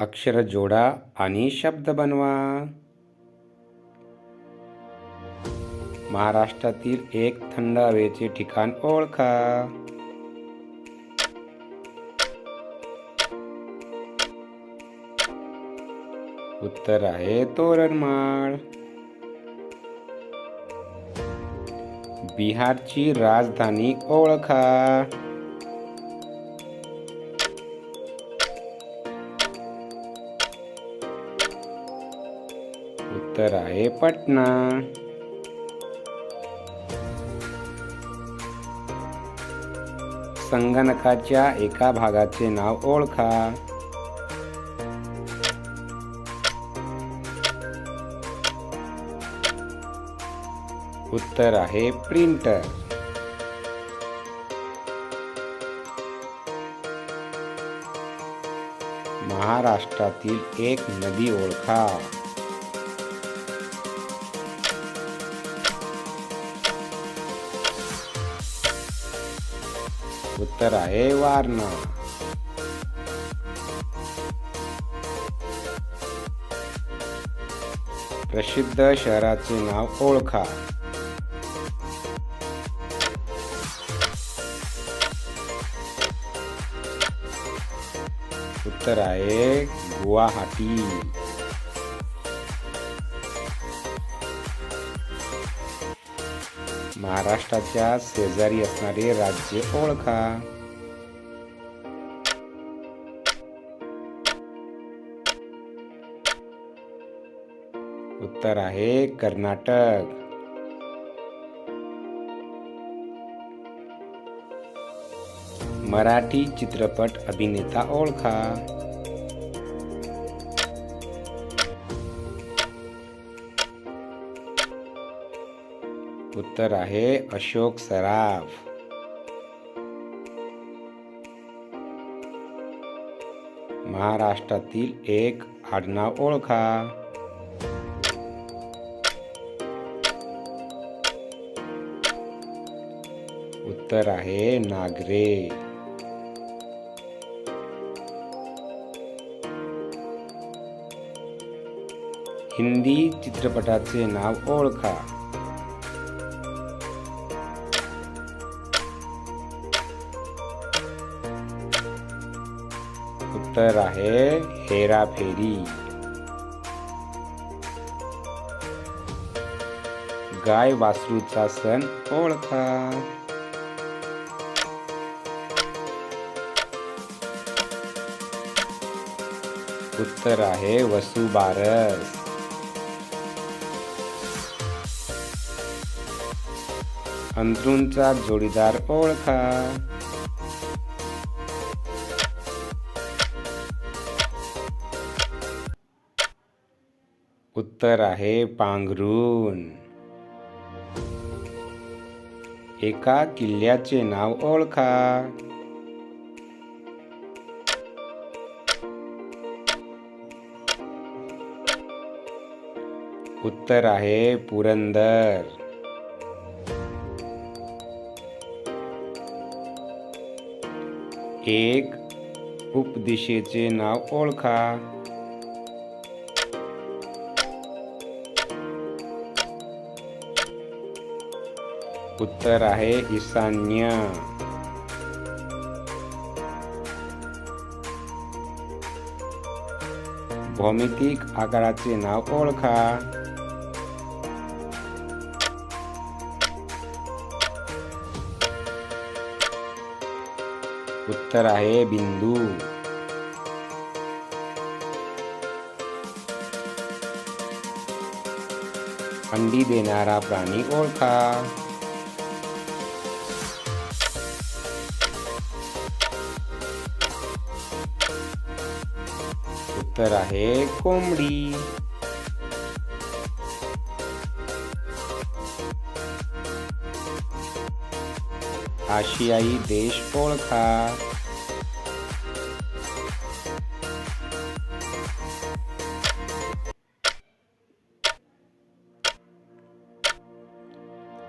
अक्षर जोडा आणि शब्द बनवा. महाराष्ट्रातील एक थंड हवेचे ठिकाण ओळखा. उत्तर आहे तोरणमाळ. बिहारची राजधानी ओळखा. उत्तर आहे पटना. संगणकाच्या एका भागाचे नाव ओळखा. उत्तर आहे प्रिंटर. महाराष्ट्रातील एक नदी ओळखा. उत्तर आहे वारणा. प्रसिद्ध शहराचे नाव ओळखा. उत्तर आहे गुवाहाटी. महाराष्ट्राच्या शेजारी असणारे राज्य ओळखा. उत्तर आहे कर्नाटक. मराठी चित्रपट अभिनेता ओळखा. उत्तर आहे अशोक सराफ. महाराष्ट्रातील एक आडनाव ओळखा. उत्तर आहे नागरे. हिंदी चित्रपटाचे नाव ओळखा. उत्तर आहे हेराफेरी. गाय वासरूचा सण ओळखा. उत्तर आहे वसुबारस अंथरूणचा जोडीदार ओळखा. उत्तर आहे पांघरून एका किल्ल्याचे नाव ओळखा. उत्तर आहे पुरंदर. एक उपदिशेचे नाव ओळखा. उत्तर आहे ईशान्य. भौमितिक आकाराचे नाव ओळखा. उत्तर आहे बिंदू. अंडी देणारा प्राणी ओळखा. उत्तर आहे कोंबडी. आशियाई देश ओळखा.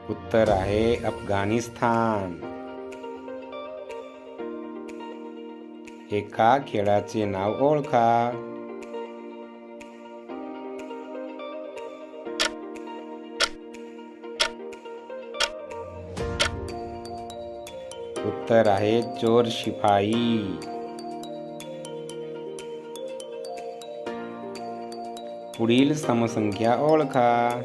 उत्तर आहे अफगाणिस्तान. एका खेळाचे नाव ओळखा. उत्तर आहे चोर शिपाई. पुढील समसंख्या ओळखा.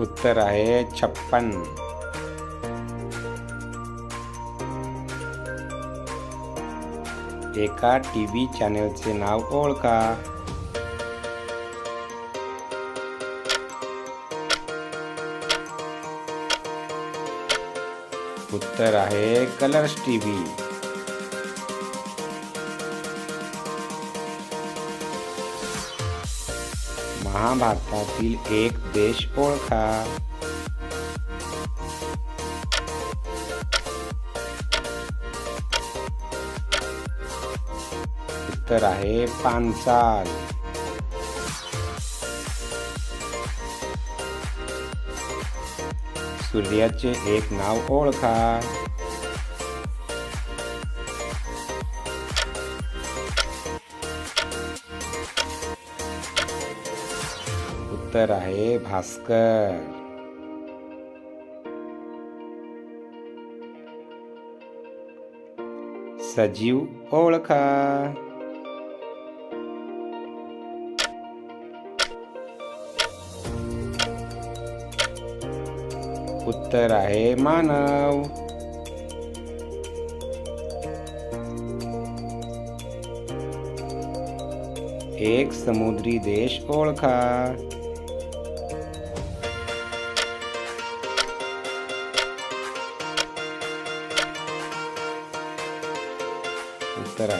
उत्तर आहे छप्पन. एका टी व्ही चॅनलचे नाव ओळखा. उत्तर आहे कलर्स टी व्ही महाभारतातील एक देश ओळखा. उत्तर आहे पांचाल सूर्याचे एक नाव ओळखा उत्तर आहे भास्कर. सजीव ओळखा. उत्तर आहे मानव एक समुद्री देश ओळखा उत्तर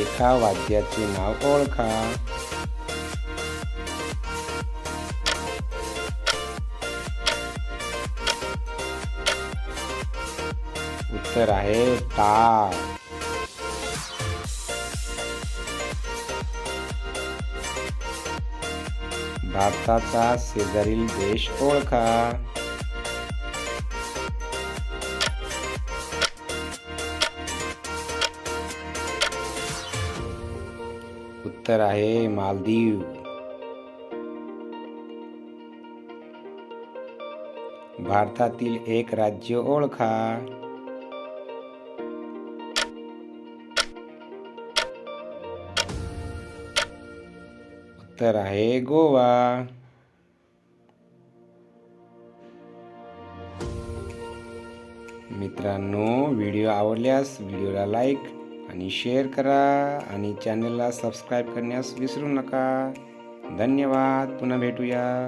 एका वाद्याचे नाव ओळखा. उत्तर आहे टाळ भारताचा शेजारील देश ओळखा. उत्तर आहे मालदीव. भारतातील एक राज्य ओळखा. उत्तर आहे गोवा. मित्रांनो व्हिडिओ आवडल्यास व्हिडिओला लाईक आणि शेअर करा आणि चॅनलला सबस्क्राईब करण्यास विसरू नका. धन्यवाद. पुन्हा भेटूया.